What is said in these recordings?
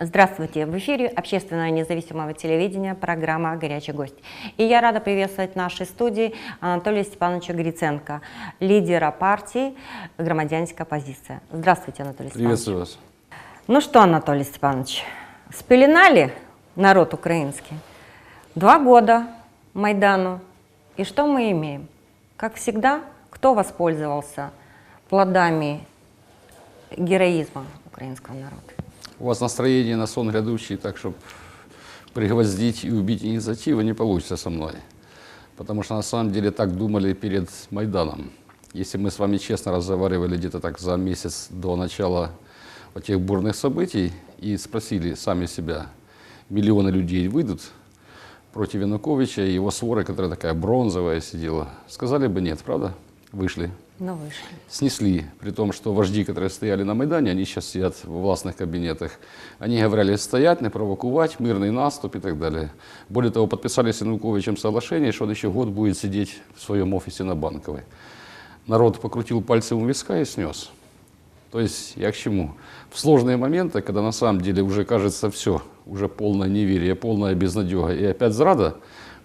Здравствуйте! В эфире общественного независимого телевидения программа «Горячий гость». И я рада приветствовать в нашей студии Анатолия Степановича Гриценко, лидера партии «Громадянская оппозиция». Здравствуйте, Анатолий Степанович. Приветствую вас. Ну что, Анатолий Степанович, спеленали народ украинский? Два года Майдану. И что мы имеем? Как всегда, кто воспользовался плодами героизма украинского народа? У вас настроение на сон грядущий, так чтобы пригвоздить и убить инициативу не получится со мной. Потому что на самом деле так думали перед Майданом. Если мы с вами честно разговаривали где-то так за месяц до начала тех бурных событий и спросили сами себя, миллионы людей выйдут против Януковича и его своры, которая такая бронзовая сидела, сказали бы нет, правда? Вышли. Ну, вышли. снесли, при том, что вожди, которые стояли на Майдане, они сейчас сидят в властных кабинетах. Они говорили стоять, не провокувати, мирный наступ и так далее. Более того, подписали с Януковичем соглашение, что он еще год будет сидеть в своем офисе на Банковой. Народ покрутил пальцем у виска и снес. То есть я к чему? В сложные моменты, когда на самом деле уже кажется все, уже полное неверие, полная безнадега и опять зрада,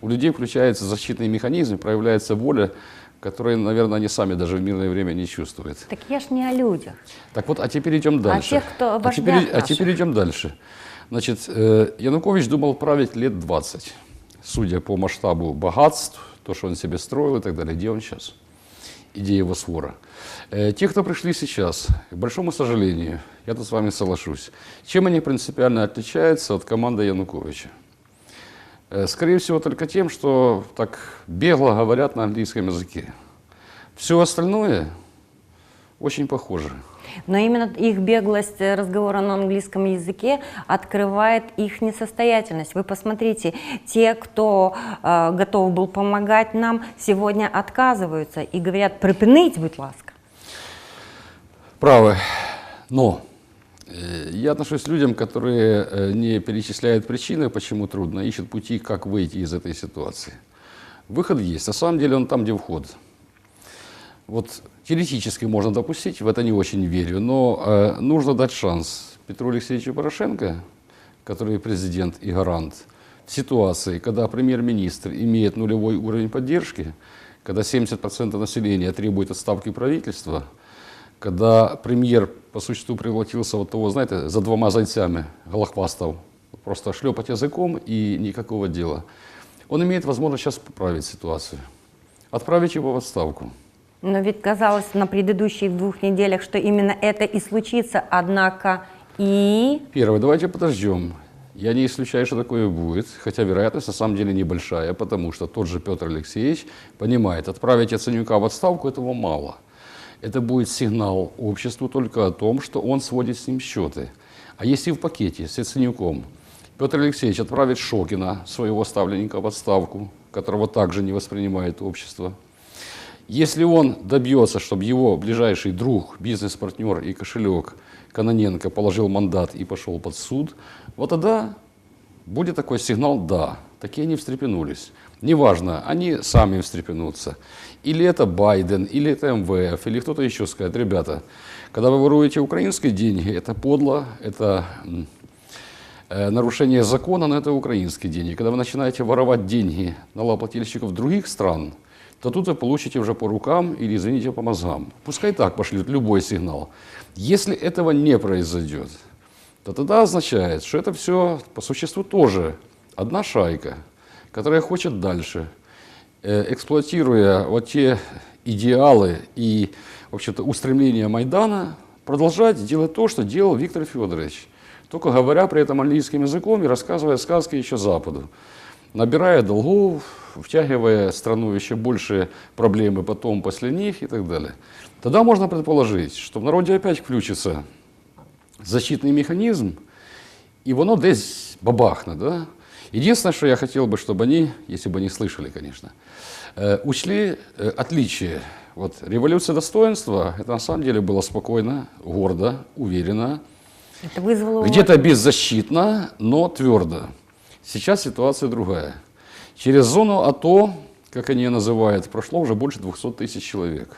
у людей включается защитный механизм, проявляется воля, которые, наверное, они сами даже в мирное время не чувствуют. Так я ж не о людях. Так вот, а теперь идем дальше. тех, кто а теперь, вождях а теперь идем дальше. Значит, э, Янукович думал править лет 20, судя по масштабу богатств, то, что он себе строил и так далее. Где он сейчас? Идея его свора. Э, те, кто пришли сейчас, к большому сожалению, я тут с вами соглашусь, чем они принципиально отличаются от команды Януковича? Э, Скорее всего, только тем, что так бегло говорят на английском языке. Все остальное очень похоже. Но именно их беглость э, разговора на английском языке открывает их несостоятельность. Вы посмотрите, те, кто э, готов был помогать нам, сегодня отказываются и говорят, припинить, будь ласка. Правы. Но э, я отношусь к людям, которые э, не перечисляют причины, почему трудно, ищут пути, как выйти из этой ситуации. Выход есть. На самом деле он там, где вход. Вот теоретически можно допустить, в это не очень верю, но э, нужно дать шанс Петру Алексеевичу Порошенко, который президент и гарант, в ситуации, когда премьер-министр имеет нулевой уровень поддержки, когда 70% населения требует отставки правительства, когда премьер по существу превратился вот того, знаете, за двумя зайцами голохвастов, просто шлепать языком и никакого дела. Он имеет возможность сейчас поправить ситуацию, отправить его в отставку. Но ведь казалось на предыдущих двух неделях, что именно это и случится, однако и... Первое, давайте подождем. Я не исключаю, что такое будет, хотя вероятность на самом деле небольшая, потому что тот же Петр Алексеевич понимает, отправить Яценюка в отставку этого мало. Это будет сигнал обществу только о том, что он сводит с ним счеты. А если в пакете с Яценюком Петр Алексеевич отправит Шокина, своего ставленника, в отставку, которого также не воспринимает общество, если он добьется, чтобы его ближайший друг, бизнес-партнер и кошелек Каноненко положил мандат и пошел под суд, вот тогда будет такой сигнал «да». Такие они встрепенулись. Неважно, они сами встрепенутся. Или это Байден, или это МВФ, или кто-то еще скажет, ребята, когда вы воруете украинские деньги, это подло, это э, нарушение закона, но это украинские деньги. Когда вы начинаете воровать деньги налогоплательщиков других стран, то тут вы получите уже по рукам или, извините, по мозгам. Пускай так пошлют любой сигнал. Если этого не произойдет, то тогда означает, что это все по существу тоже одна шайка, которая хочет дальше, э, эксплуатируя вот те идеалы и, в общем-то, устремления Майдана, продолжать делать то, что делал Виктор Федорович, только говоря при этом английским языком и рассказывая сказки еще Западу набирая долгов, втягивая страну в еще больше проблемы потом после них и так далее. Тогда можно предположить, что в народе опять включится защитный механизм, и воно десь бабахне. Да? Единственное, что я хотел бы, чтобы они, если бы они слышали, конечно, учли отличие. Вот революция достоинства, это на самом деле было спокойно, гордо, уверенно, Это вызвало... где-то беззащитно, но твердо. Сейчас ситуация другая. Через зону АТО, как они ее называют, прошло уже больше 200 тысяч человек.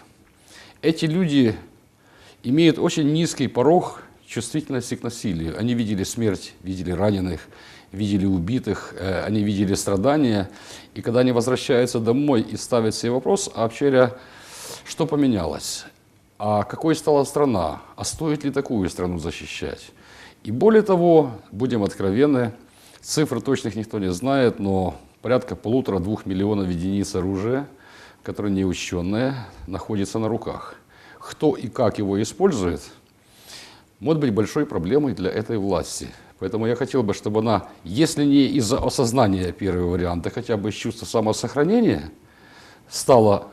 Эти люди имеют очень низкий порог чувствительности к насилию. Они видели смерть, видели раненых, видели убитых, э, они видели страдания. И когда они возвращаются домой и ставят себе вопрос, а вообще, что поменялось? А какой стала страна? А стоит ли такую страну защищать? И более того, будем откровенны, цифры точных никто не знает, но порядка полутора-двух миллионов единиц оружия, которое неучтенное, находится на руках. Кто и как его использует, может быть большой проблемой для этой власти. Поэтому я хотел бы, чтобы она, если не из-за осознания первого варианта, хотя бы из чувства самосохранения, стала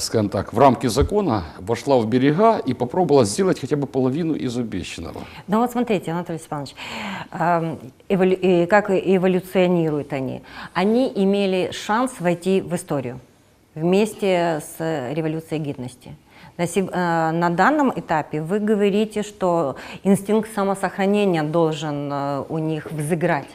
скажем так, в рамки закона вошла в берега и попробовала сделать хотя бы половину из обещанного. Ну вот смотрите, Анатолий Степанович, эм, как эволюционируют они. Они имели шанс войти в историю вместе с революцией гидности. На, э, данном этапе вы говорите, что инстинкт самосохранения должен э, у них взыграть.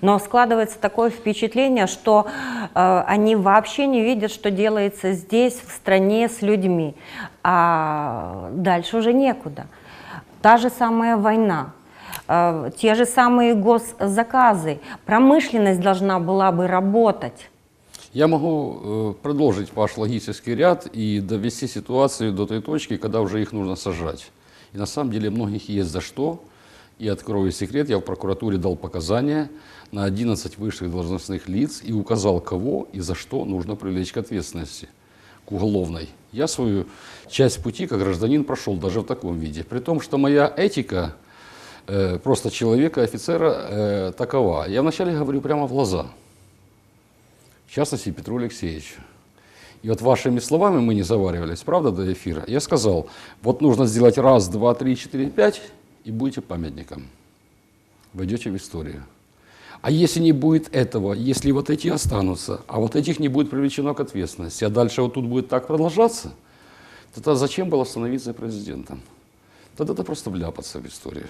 Но складывается такое впечатление, что э, они вообще не видят, что делается здесь, в стране, с людьми. А дальше уже некуда. Та же самая война, э, те же самые госзаказы. Промышленность должна была бы работать. Я могу э, продолжить ваш логический ряд и довести ситуацию до той точки, когда уже их нужно сажать. И на самом деле многих есть за что. И открою секрет, я в прокуратуре дал показания на 11 высших должностных лиц и указал, кого и за что нужно привлечь к ответственности, к уголовной. Я свою часть пути как гражданин прошел даже в таком виде. При том, что моя этика э, просто человека, офицера э, такова. Я вначале говорю прямо в глаза – в частности Петру Алексеевичу. И вот вашими словами мы не заваривались, правда, до эфира. Я сказал, вот нужно сделать раз, два, три, четыре, пять, и будете памятником. Войдете в историю. А если не будет этого, если вот эти останутся, а вот этих не будет привлечено к ответственности, а дальше вот тут будет так продолжаться, тогда зачем было становиться президентом? Тогда это просто вляпаться в историю.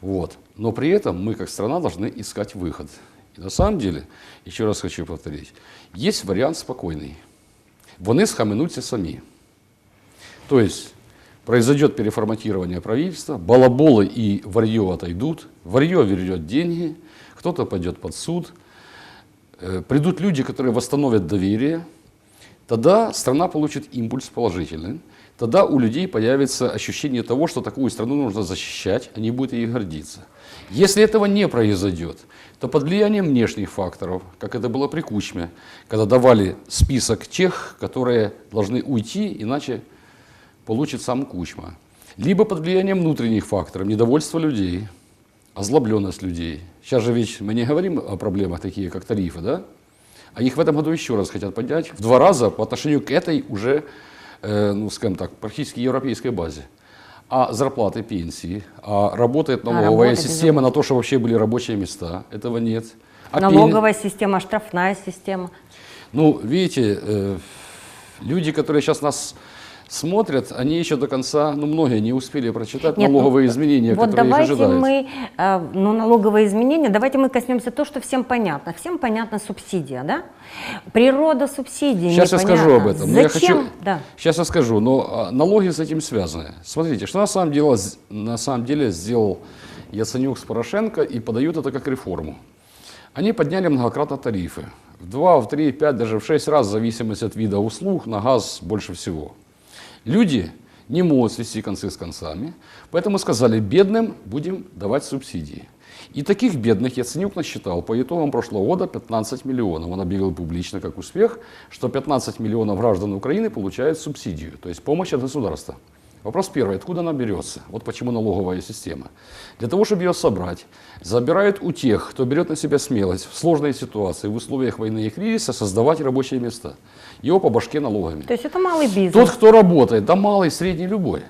Вот. Но при этом мы, как страна, должны искать выход. И на самом деле, еще раз хочу повторить, есть вариант спокойный. Вони схаменуться. То есть произойдет переформатирование правительства, балаболы и варье отойдут, варье вернет деньги, кто-то пойдет под суд, э, придут люди, которые восстановят доверие, тогда страна получит импульс положительный, тогда у людей появится ощущение того, что такую страну нужно защищать, они будут ей гордиться. Если этого не произойдет, то под влиянием внешних факторов, как это было при Кучме, когда давали список тех, которые должны уйти, иначе получит сам Кучма. Либо под влиянием внутренних факторов, недовольство людей, озлобленность людей. Сейчас же ведь мы не говорим о проблемах такие, как тарифы, да? А их в этом году еще раз хотят поднять в два раза по отношению к этой уже, э, ну, скажем так, практически европейской базе а зарплаты, пенсии, а работает налоговая работа, система на то, что вообще были рабочие места. Этого нет. А пен- Налоговая система, штрафная система. Ну, видите, э, люди, которые сейчас нас смотрят, они еще до конца, ну, многие не успели прочитать Нет, ну, налоговые изменения, Вот которые их давайте ожидают. мы, э, ну, налоговые изменения, давайте мы коснемся то, что всем понятно. Всем понятна субсидия, да? Природа субсидий Сейчас я непонятна. скажу об этом. но я Зачем? хочу- Да. Сейчас я скажу, но а, налоги с этим связаны. Смотрите, что на самом деле, на самом деле сделал Яценюк с Порошенко и подают это как реформу. Они подняли многократно тарифы. В 2, в 3, в 5, даже в 6 раз, в зависимости от вида услуг, на газ больше всего. Люди не могут свести концы с концами, поэтому сказали, бедным будем давать субсидии. И таких бедных Яценюк насчитал по итогам прошлого года 15 миллионов. Он объявил публично как успех, что 15 миллионов граждан Украины получают субсидию, то есть помощь от государства. Вопрос первый, откуда она берется? Вот почему налоговая система. Для того, чтобы ее собрать, забирают у тех, кто берет на себя смелость в сложной ситуации, в условиях войны и кризиса, создавать рабочие места. Его по башке налогами. То есть это малый бизнес. Тот, кто работает, да малый, средний, любой.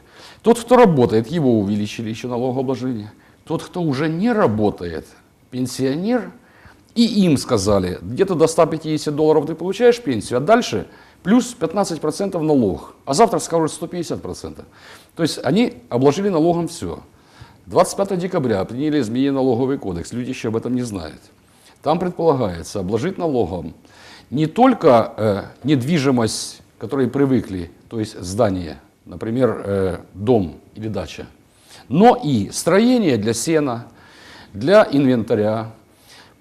Тот, кто работает, его увеличили еще налогообложение. Тот, кто уже не работает, пенсионер, и им сказали, где-то до 150 долларов ты получаешь пенсию, а дальше плюс 15% налог. А завтра скажут 150%. То есть они обложили налогом все. 25 декабря приняли изменение налоговый кодекс, люди еще об этом не знают. Там предполагается обложить налогом не только э, недвижимость, к которой привыкли, то есть здание, например, э, дом или дача, но и строение для сена, для инвентаря,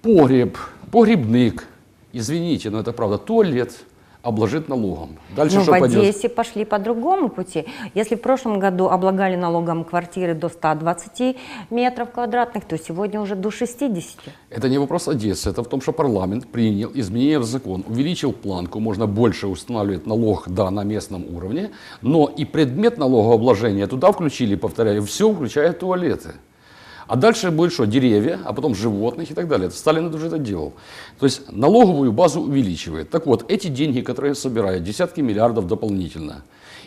погреб, погребник, извините, но это правда, туалет обложит налогом. Дальше Но что в пойдет? Одессе пошли по другому пути. Если в прошлом году облагали налогом квартиры до 120 метров квадратных, то сегодня уже до 60. Это не вопрос Одессы, это в том, что парламент принял изменения в закон, увеличил планку, можно больше устанавливать налог, да, на местном уровне, но и предмет налогообложения туда включили, повторяю, все, включая туалеты. А дальше будет что? Деревья, а потом животных и так далее. Это Сталин уже это делал. То есть налоговую базу увеличивает. Так вот, эти деньги, которые собирают, десятки миллиардов дополнительно,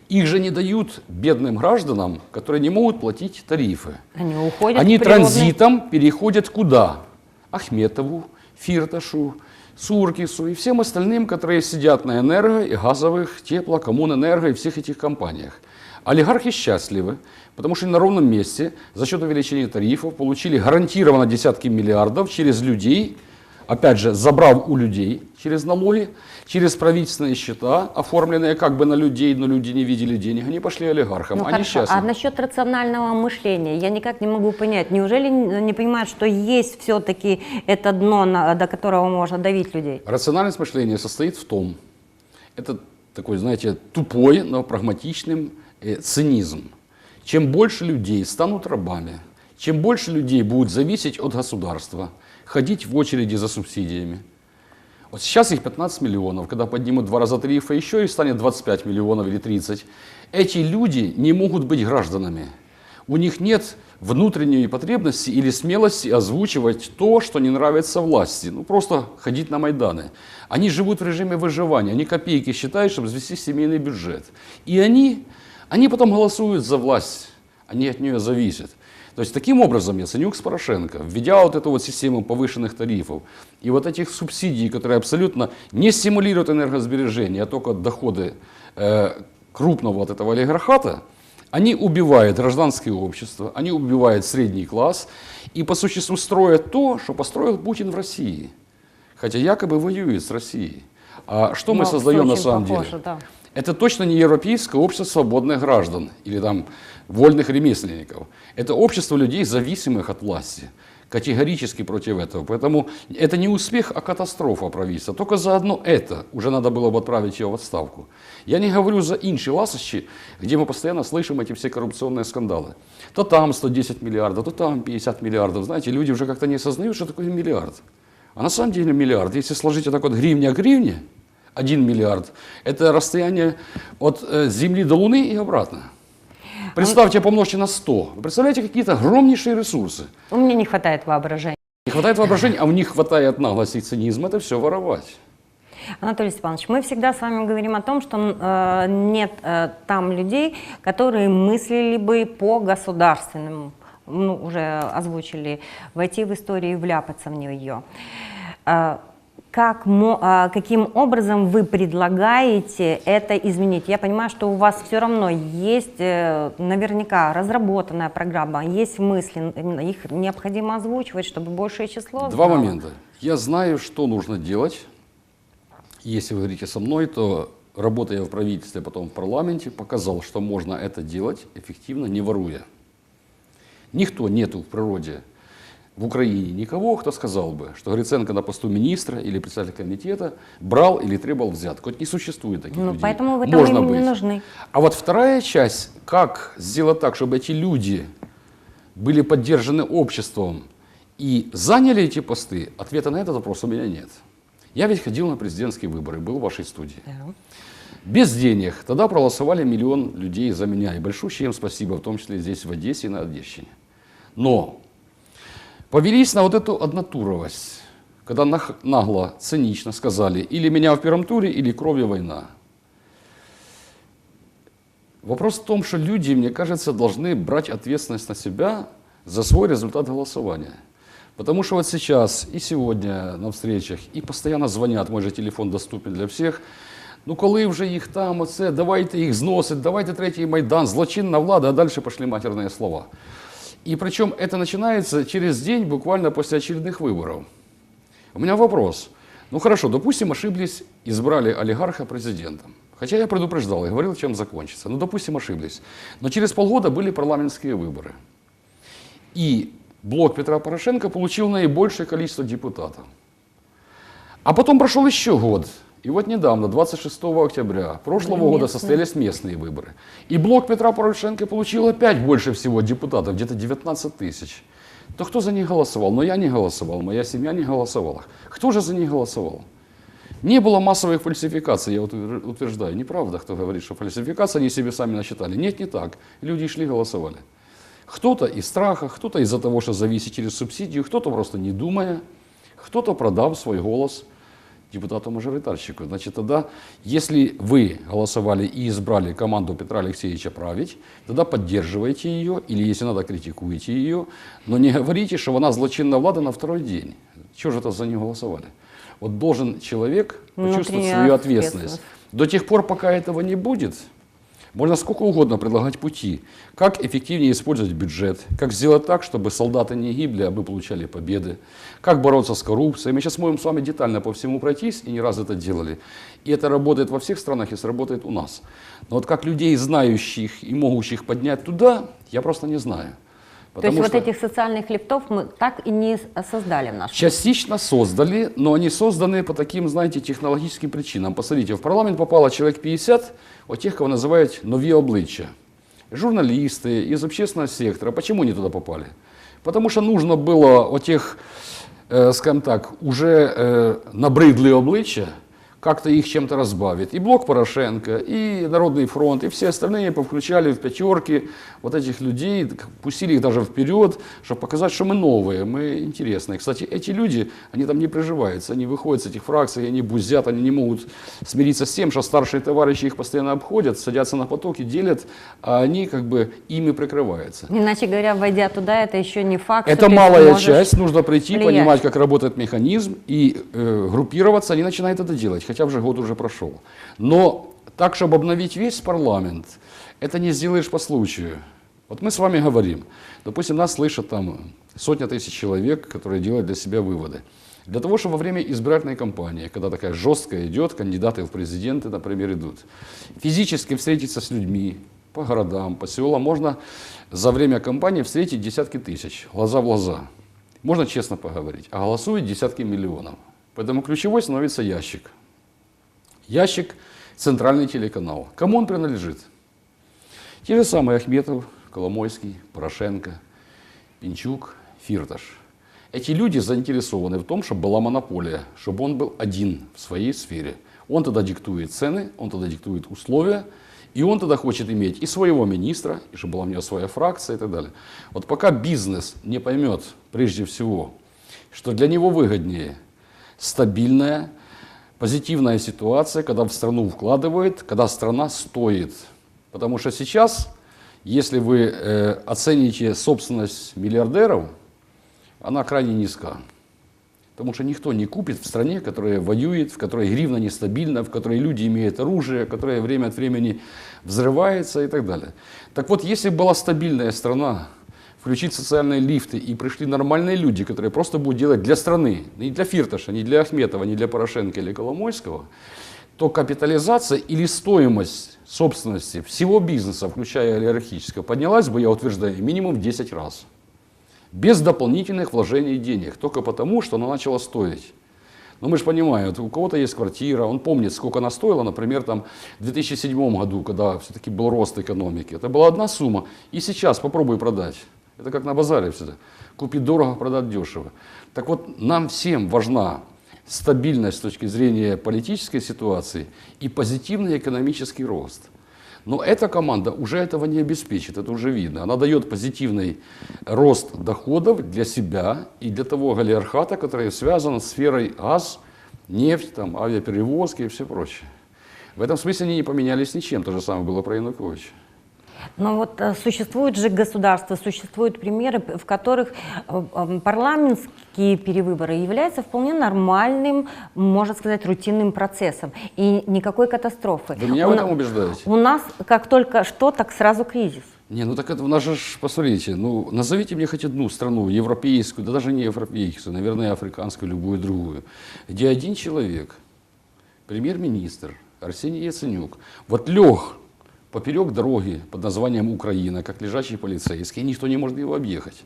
их же не дают бедным гражданам, которые не могут платить тарифы. Они уходят Они природный- транзитом переходят куда? Ахметову, Фирташу, Суркису и всем остальным, которые сидят на энерго и газовых, тепло, коммунэнерго и всех этих компаниях. Олигархи счастливы, потому что на ровном месте за счет увеличения тарифов получили гарантированно десятки миллиардов через людей, опять же, забрав у людей через налоги, через правительственные счета, оформленные как бы на людей, но люди не видели денег, они пошли олигархам. Ну, они хорошо. счастливы. А насчет рационального мышления я никак не могу понять. Неужели не понимают, что есть все-таки это дно, до которого можно давить людей? Рациональность мышления состоит в том, это такой, знаете, тупой, но прагматичным э, цинизм. Чем больше людей станут рабами, чем больше людей будут зависеть от государства, ходить в очереди за субсидиями. Вот сейчас их 15 миллионов, когда поднимут два раза тарифы еще и станет 25 миллионов или 30. Эти люди не могут быть гражданами. У них нет внутренней потребности или смелости озвучивать то, что не нравится власти. Ну, просто ходить на Майданы. Они живут в режиме выживания, они копейки считают, чтобы взвести семейный бюджет. И они, они потом голосуют за власть, они от нее зависят. То есть таким образом Яценюк с Порошенко, введя вот эту вот систему повышенных тарифов и вот этих субсидий, которые абсолютно не стимулируют энергосбережение, а только доходы э, крупного вот этого олигархата, они убивают гражданское общество, они убивают средний класс и по существу строят то, что построил Путин в России. Хотя якобы воюет с Россией. А что мы Но создаем на самом похоже, деле? да. Это точно не европейское общество свободных граждан или там вольных ремесленников. Это общество людей, зависимых от власти. Категорически против этого. Поэтому это не успех, а катастрофа правительства. Только за одно это уже надо было бы отправить ее в отставку. Я не говорю за інші ласощі, где мы постоянно слышим эти все коррупционные скандалы. То там 110 миллиардов, то там 50 миллиардов. Знаете, люди уже как-то не осознают, что такое миллиард. А на самом деле миллиард, если сложить вот так вот гривня к гривне, 1 миллиард, это расстояние от э, Земли до Луны и обратно. Представьте, помножьте на 100. Вы представляете, какие-то огромнейшие ресурсы. У меня не хватает воображения. Не хватает воображения, а у них хватает наглости и цинизма это все воровать. Анатолий Степанович, мы всегда с вами говорим о том, что э, нет э, там людей, которые мыслили бы по государственному, ну, уже озвучили, войти в историю и вляпаться в нее. Э, как, а, каким образом вы предлагаете это изменить? Я понимаю, что у вас все равно есть э, наверняка разработанная программа, есть мысли, их необходимо озвучивать, чтобы большее число Два знало. момента. Я знаю, что нужно делать. Если вы говорите со мной, то работая в правительстве, потом в парламенте, показал, что можно это делать эффективно, не воруя. Никто нету в природе в Украине никого, кто сказал бы, что Гриценко на посту министра или председателя комитета брал или требовал взятку. Вот не существует таких Ну, людей. поэтому вы Можно им не быть. нужны. А вот вторая часть, как сделать так, чтобы эти люди были поддержаны обществом и заняли эти посты, ответа на этот вопрос у меня нет. Я ведь ходил на президентские выборы, был в вашей студии. Да. Без денег. Тогда проголосовали миллион людей за меня. И большущее им спасибо, в том числе здесь, в Одессе и на Одещине. Но повелись на вот эту однотуровость, когда нах- нагло, цинично сказали, или меня в первом туре, или кровью война. Вопрос в том, что люди, мне кажется, должны брать ответственность на себя за свой результат голосования. Потому что вот сейчас и сегодня на встречах, і постійно дзвонять, мой же телефон доступен для всіх. Ну коли вже їх там, оце, давайте їх зносить, давайте третій Майдан, злочинна влада, а далі пошли матерные слова. И причем это начинается через день, буквально после очередных выборов. У меня вопрос. Ну хорошо, допустим, ошиблись, избрали олигарха президентом. Хотя я предупреждал и говорил, чем закончится. Ну, допустим, ошиблись. Но через полгода были парламентские выборы. И блок Петра Порошенко получил наибольшее количество депутатов. А потом прошел еще год. И вот недавно, 26 октября прошлого Были года местные. состоялись местные выборы. И блок Петра Порошенко получил опять больше всего депутатов, где-то 19 тысяч. То кто за них голосовал? Но я не голосовал, моя семья не голосовала. Кто же за них голосовал? Не было массовых фальсификаций, я утверждаю. Неправда, кто говорит, что фальсификации они себе сами насчитали. Нет, не так. Люди шли голосовали. Кто-то из страха, кто-то из-за того, что зависит через субсидию, кто-то просто не думая, кто-то продав свой голос депутату-мажоритарщику. Значит, тогда, если вы голосовали и избрали команду Петра Алексеевича править, тогда поддерживайте ее, или, если надо, критикуйте ее, но не говорите, что она злочинная влада на второй день. Чего же это за нее голосовали? Вот должен человек почувствовать Внутренняя свою ответственность. ответственность. До тех пор, пока этого не будет, можно сколько угодно предлагать пути, как эффективнее использовать бюджет, как сделать так, чтобы солдаты не гибли, а мы получали победы, как бороться с коррупцией. Мы сейчас можем с вами детально по всему пройтись, и не раз это делали. И это работает во всех странах, и сработает у нас. Но вот как людей, знающих и могущих поднять туда, я просто не знаю. То есть Потому вот что- этих социальных лифтов мы так и не создали в нашем Частично создали, но они созданы по таким, знаете, технологическим причинам. Посмотрите, в парламент попало человек 50, вот тех, кого называют нові обличчя. Журналисты из общественного сектора. Почему они туда попали? Потому что нужно было от тех, э, скажем так, уже э, набрыдлые обличчя, как-то их чем-то разбавить. И блок Порошенко, и Народный фронт, и все остальные повключали в пятерки вот этих людей, пустили их даже вперед, чтобы показать, что мы новые, мы интересные. Кстати, эти люди, они там не приживаются, они выходят с этих фракций, они бузят, они не могут смириться с тем, что старшие товарищи их постоянно обходят, садятся на потоки, делят, а они как бы ими прикрываются. Иначе говоря, войдя туда, это еще не факт. Это малая часть, нужно прийти, влиять. понимать, как работает механизм и э, группироваться, они начинают это делать, хотя уже год уже прошел. Но так, чтобы обновить весь парламент, это не сделаешь по случаю. Вот мы с вами говорим, допустим, нас слышат там сотня тысяч человек, которые делают для себя выводы. Для того, чтобы во время избирательной кампании, когда такая жесткая идет, кандидаты в президенты, например, идут, физически встретиться с людьми по городам, по селам, можно за время кампании встретить десятки тысяч, глаза в глаза. Можно честно поговорить. А голосуют десятки миллионов. Поэтому ключевой становится ящик. Ящик – центральный телеканал. Кому он принадлежит? Те же самые Ахметов, Коломойский, Порошенко, Пинчук, Фирташ. Эти люди заинтересованы в том, чтобы была монополия, чтобы он был один в своей сфере. Он тогда диктует цены, он тогда диктует условия, и он тогда хочет иметь и своего министра, и чтобы была у него своя фракция и так далее. Вот пока бизнес не поймет, прежде всего, что для него выгоднее стабильная, позитивная ситуация, когда в страну вкладывает, когда страна стоит. Потому что сейчас, если вы э, оцените собственность миллиардеров, она крайне низка. Потому что никто не купит в стране, которая воюет, в которой гривна нестабильна, в которой люди имеют оружие, которая время от времени взрывается и так далее. Так вот, если была стабильная страна, включить социальные лифты и пришли нормальные люди, которые просто будут делать для страны, не для Фирташа, не для Ахметова, не для Порошенко или Коломойского, то капитализация или стоимость собственности всего бизнеса, включая олигархического, поднялась бы, я утверждаю, минимум в 10 раз без дополнительных вложений денег, только потому, что она начала стоить. Но мы же понимаем, у кого-то есть квартира, он помнит, сколько она стоила, например, там, в 2007 году, когда все-таки был рост экономики. Это была одна сумма. И сейчас попробуй продать. Это как на базаре всегда. Купить дорого, продать дешево. Так вот, нам всем важна стабильность с точки зрения политической ситуации и позитивный экономический рост. Но эта команда уже этого не обеспечит, это уже видно. Она дает позитивный рост доходов для себя и для того галиархата, который связан с сферой газ, нефть, там, авиаперевозки и все прочее. В этом смысле они не поменялись ничем. То же самое было про Януковича. Но вот э, существуют же государства, существуют примеры, в которых э, э, парламентские перевыборы являются вполне нормальным, можно сказать, рутинным процессом. И никакой катастрофы. Вы меня у, в этом убеждаете? у нас как только что, так сразу кризис. Не, ну так это у нас же, посмотрите, ну назовите мне хоть одну страну, европейскую, да даже не европейскую, наверное, африканскую, любую другую, где один человек, премьер-министр Арсений Яценюк, вот лег поперек дороги под названием Украина, как лежачий полицейский, никто не может его объехать.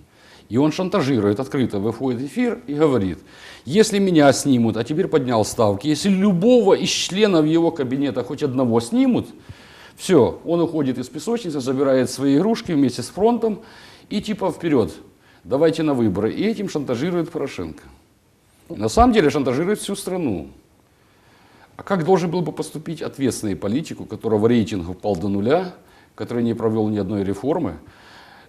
И он шантажирует, открыто выходит в эфир и говорит, если меня снимут, а теперь поднял ставки, если любого из членов его кабинета хоть одного снимут, все, он уходит из песочницы, забирает свои игрушки вместе с фронтом и типа вперед, давайте на выборы. И этим шантажирует Порошенко. На самом деле шантажирует всю страну. А как должен был бы поступить ответственный политик, у которого рейтинг упал до нуля, который не провел ни одной реформы,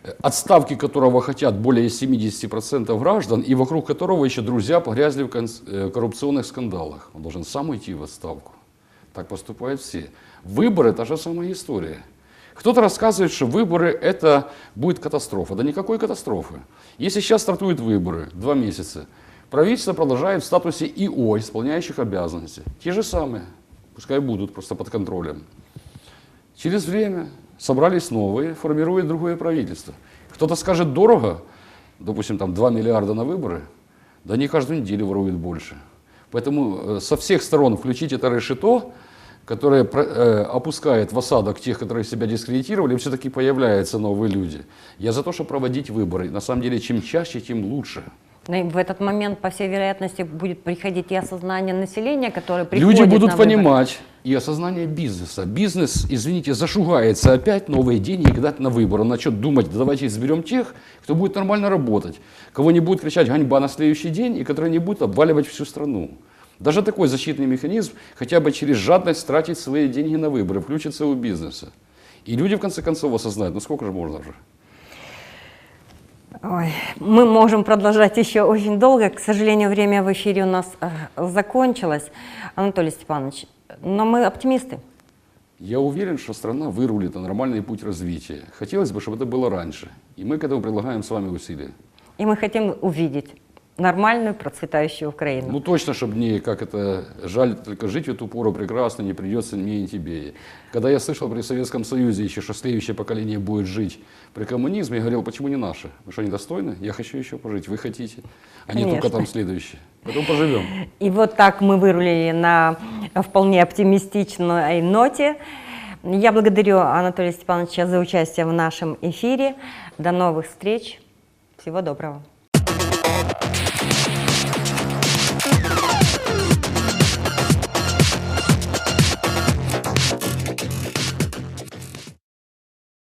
э, отставки которого хотят более 70% граждан, и вокруг которого еще друзья погрязли в э, коррупционных скандалах. Он должен сам уйти в отставку. Так поступают все. Выборы – та же самая история. Кто-то рассказывает, что выборы – это будет катастрофа. Да никакой катастрофы. Если сейчас стартуют выборы, два месяца, правительство продолжает в статусе ИО, исполняющих обязанности. Те же самые, пускай будут просто под контролем. Через время собрались новые, формирует другое правительство. Кто-то скажет дорого, допустим, там 2 миллиарда на выборы, да они каждую неделю воруют больше. Поэтому э, со всех сторон включить это решето, которое э, опускает в осадок тех, которые себя дискредитировали, все-таки появляются новые люди. Я за то, чтобы проводить выборы. На самом деле, чем чаще, тем лучше. Ну в этот момент, по всей вероятности, будет приходить и осознание населения, которое приходит Люди будут на выборы. понимать и осознание бизнеса. Бизнес, извините, зашугается опять новые деньги кидать на выборы. Он начнет думать, «Да давайте изберем тех, кто будет нормально работать, кого не будет кричать ганьба на следующий день и который не будет обваливать всю страну. Даже такой защитный механизм хотя бы через жадность тратить свои деньги на выборы, включится у бизнеса. И люди в конце концов осознают, ну сколько же можно же. Ой, мы можем продолжать еще очень долго. К сожалению, время в эфире у нас э, закончилось. Анатолий Степанович, но мы оптимисты. Я уверен, что страна вырулит на нормальный путь развития. Хотелось бы, чтобы это было раньше. И мы к этому предлагаем с вами усилия. И мы хотим увидеть нормальную, процветающую Украину. Ну точно, чтобы не, как это, жаль, только жить в эту пору прекрасно не придется мне, ни тебе. Когда я слышал при Советском Союзе еще, что следующее поколение будет жить при коммунизме, я говорил, почему не наше? Вы что, недостойны? Я хочу еще пожить, вы хотите, а не только там следующее. Поэтому поживем. И вот так мы вырулили на вполне оптимистичной ноте. Я благодарю Анатолия Степановича за участие в нашем эфире. До новых встреч. Всего доброго.